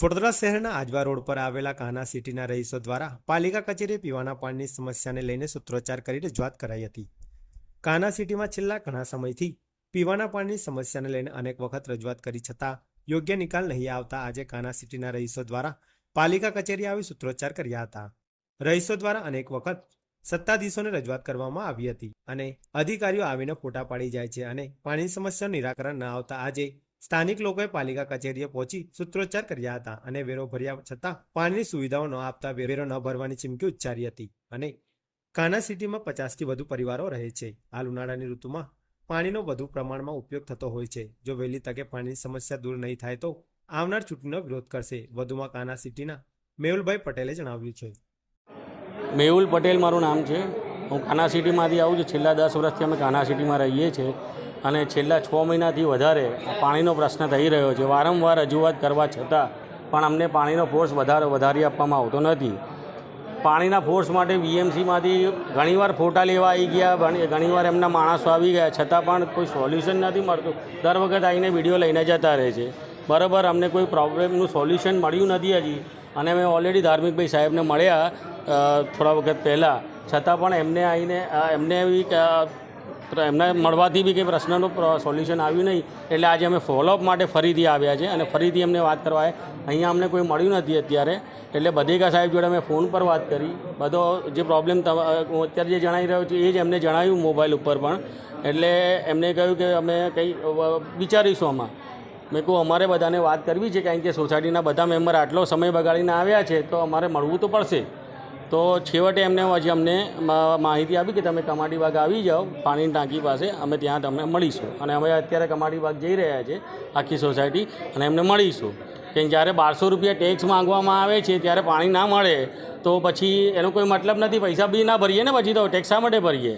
વડોદરા શહેરના આજવા રોડ પર આવેલા કાના સિટીના રહીશો દ્વારા પાલિકા કચેરીએ પીવાના પાણીની સમસ્યાને લઈને સૂત્રોચ્ચાર કરી રજૂઆત કરાઈ હતી. કાના સિટીમાં છેલ્લા ઘણા સમયથી પીવાના પાણીની સમસ્યાને લઈને અનેક વખત રજૂઆત કરી છતાં યોગ્ય નિકાલ નહીં આવતા આજે કાના સિટીના રહીશો દ્વારા પાલિકા કચેરી આવી સૂત્રોચ્ચાર કર્યા હતા. રહીશો દ્વારા અનેક વખત સત્તાધીશોને રજૂઆત કરવામાં આવી હતી અને અધિકારીઓ આવીને ફોટા પાડી જાય છે અને પાણીની સમસ્યાનું નિરાકરણ ન આવતા આજે સ્થાનિક લોકોએ પાલિકા કચેરીએ પહોંચી સૂત્રોચ્ચાર કર્યા હતા અને વેરો ભર્યા છતાં પાણીની સુવિધાઓ ન આપતા વેરો ન ભરવાની ચીમકી ઉચ્ચારી હતી અને કાના સિટીમાં પચાસથી વધુ પરિવારો રહે છે. હાલ ઉનાળાની ઋતુમાં પાણીનો વધુ પ્રમાણમાં ઉપયોગ થતો હોય છે. જો વહેલી તકે પાણીની સમસ્યા દૂર નહીં થાય તો આવનાર ચૂંટણીનો વિરોધ કરશે. વધુમાં કાના સિટીના મેહુલભાઈ પટેલે જણાવ્યું છે. મેહુલ પટેલ મારું નામ છે. હું કાના સિટીમાંથી આવું છું. છેલ્લા દસ વર્ષથી અમે કાના સિટીમાં રહીએ છીએ. અને છેલ્લા છ મહિનાથી વધારે પાણીનો પ્રશ્ન થઈ રહ્યો છે. વારંવાર રજૂઆત કરવા છતાં પણ અમને પાણીનો ફોર્સ વધારે વધારી આપવામાં આવતો નથી. પાણીના ફોર્સ માટે વીએમસીમાંથી ઘણીવાર ફોટા લેવા આવી ગયા ઘણીવાર એમના માણસો આવી ગયા. છતાં પણ કોઈ સોલ્યુશન નથી મળતું. દર વખત આવીને વીડિયો લઈને જતા રહે છે. બરાબર, અમને કોઈ પ્રોબ્લેમનું સોલ્યુશન મળ્યું નથી હજી. અને અમે ઓલરેડી ધાર્મિકભાઈ સાહેબને મળ્યા થોડા વખત પહેલાં. છતાં પણ એમને આવીને એમને એવી તો એમને મળવાથી બી કંઈ પ્રશ્નનું સોલ્યુશન આવ્યું નહીં. એટલે આજે અમે ફોલોઅપ માટે ફરીથી આવ્યા છે અને ફરીથી અમને વાત કરવા અહીંયા અમને કોઈ મળ્યું નથી અત્યારે. એટલે બધેકા સાહેબ જોડે અમે ફોન પર વાત કરી. બધો જે પ્રોબ્લેમ હું અત્યારે જે જણાવી રહ્યો છું, એ જ એમને જણાવ્યું મોબાઈલ ઉપર પણ. એટલે એમને કહ્યું કે અમે કંઈ વિચારીશું આમાં. મેં કહું અમારે બધાને વાત કરવી છે, કારણ કે સોસાયટીના બધા મેમ્બર આટલો સમય બગાડીને આવ્યા છે, તો અમારે મળવું તો પડશે. તો છેવટે એમને પછી અમને માહિતી આપી કે તમે કમાટી બાગ આવી જાઓ પાણીની ટાંકી પાસે, અમે ત્યાં તમને મળીશું. અને અમે અત્યારે કમાટી બાગ જઈ રહ્યા છે આખી સોસાયટી, અને એમને મળીશું. કે જ્યારે બારસો રૂપિયા ટેક્સ માંગવામાં આવે છે, ત્યારે પાણી ના મળે, તો પછી એનો કોઈ મતલબ નથી. પૈસા બી ના ભરીએ ને, પછી તો ટેક્સ શા માટે ભરીએ?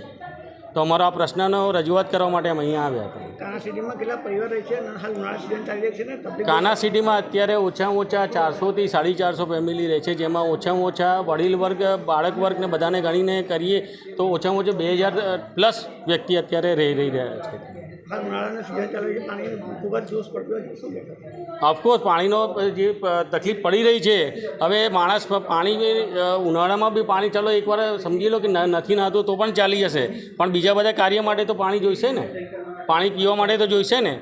તો અમારો આ પ્રશ્નનો રજૂઆત કરવા માટે અમે અહીંયા આવ્યા હતા. કાના સિટીમાં કેટલા પરિવાર રહે છે અને હાલ ઉનાળા સિઝન ચાલી રહી છે ને? તકલીફ કાના સિટીમાં અત્યારે ઓછામાં ઓછા ચારસોથી સાડી ચારસો ફેમિલી રહે છે જેમાં ઓછામાં ઓછા વડીલ વર્ગ બાળક વર્ગને બધાને ગણીને કરીએ તો ઓછામાં ઓછા બે હજાર પ્લસ વ્યક્તિ અત્યારે રહી રહી રહ્યા છે. ઓફકોર્સ પાણીનો જે તકલીફ પડી રહી છે. હવે માણસ પાણી ઉનાળામાં બી પાણી ચાલો એકવાર સમજી લો કે નથી નાતું તો પણ ચાલી જશે. પણ બીજા બધા કાર્ય માટે તો પાણી જોઈશે ને? પાણી પીવા માટે તો જોઈશે ને?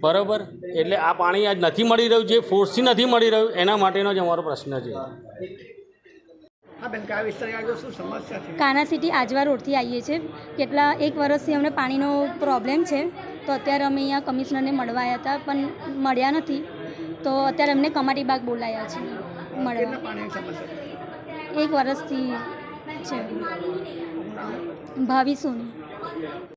બરાબર. એટલે આ પાણી આજ નથી મળી રહ્યું જે ફોર્સથી નથી મળી રહ્યું એના માટેનો જ અમારો પ્રશ્ન છે. કાના સિટી આજવા રોડથી આવીએ છીએ. કેટલા એક વર્ષથી અમને પાણીનો પ્રોબ્લેમ છે. તો અત્યારે અમે અહીંયા કમિશનરને મળવા આવ્યા હતા પણ મળ્યા નથી. તો અત્યારે અમને કમાટી બાગ બોલાયા છે. મળવા એક વર્ષથી છે. ભાવિ સોની.